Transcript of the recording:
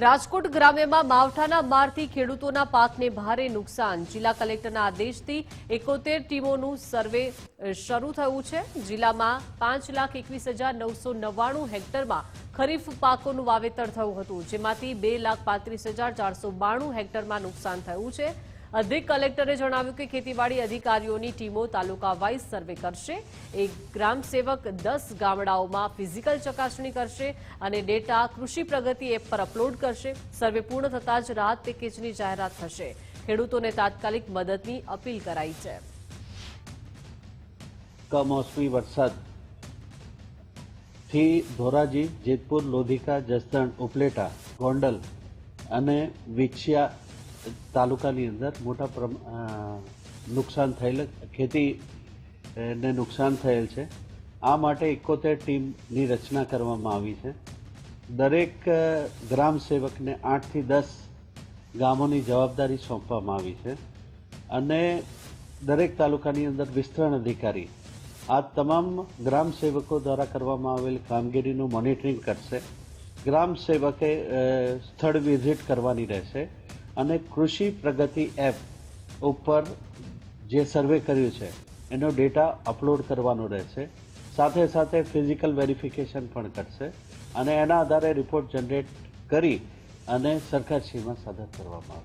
રાજકોટ ગ્રામ્યમાં માવઠાના મારથી ખેડૂતોના પાકને ભારે નુકસાન. જિલ્લા કલેક્ટરના આદેશથી એકોતેર ટીમોનું સર્વે શરૂ થયું છે. જિલ્લામાં પાંચ લાખ એકવીસ હજાર નવસો નવ્વાણું હેક્ટરમાં ખરીફ પાકોનું વાવેતર થયું હતું, જેમાંથી બે લાખ પાંત્રીસ હજાર ચારસો બાણું હેક્ટરમાં નુકસાન થયું છે. અધિક કલેક્ટરે જણાવ્યું કે ખેતીવાડી અધિકારીઓની ટીમો તાલુકા વાઇઝ સર્વે કરશે. એક ગ્રામ સેવક દસ ગામડાઓમાં ફિઝિકલ ચકાસણી કરશે અને ડેટા કૃષિ પ્રગતિ એપ પર અપલોડ કરશે. સર્વે પૂર્ણ થતાં જ રાહત પેકેજની જાહેરાત થશે. ખેડૂતોને તાત્કાલિક મદદની અપીલ કરાઈ છે. કમોસમી વરસાદ. થી ધોરાજી, જેતપુર, લોધિકા, જસદણ, ઉપલેટા, ગોંડલ અને વિછિયા તાલુકાની અંદર મોટા પ્રમાણ નુકસાન થયેલ ખેતી ને નુકસાન થયેલ છે. આ માટે એકોતેર ટીમની રચના કરવામાં આવી છે. દરેક ગ્રામ સેવકને આઠથી દસ ગામોની જવાબદારી સોંપવામાં આવી છે. અને દરેક તાલુકાની અંદર વિસ્તરણ અધિકારી, આ તમામ ગ્રામ સેવકો દ્વારા કરવામાં આવેલ કામગીરીનું મોનિટરિંગ કરશે. ગ્રામ સેવકે સ્થળ વિઝિટ કરવાની રહેશે. અને કૃષિ પ્રગતિ એપ ઉપર જે સર્વે કર્યું છે, એનો ડેટા અપલોડ કરવાનો રહેશે. સાથે સાથે ફિઝિકલ વેરિફિકેશન પણ કરશે અને એના આધારે રિપોર્ટ જનરેટ કરી અને સરકારશ્રીમાં સાદર કરવામાં આવશે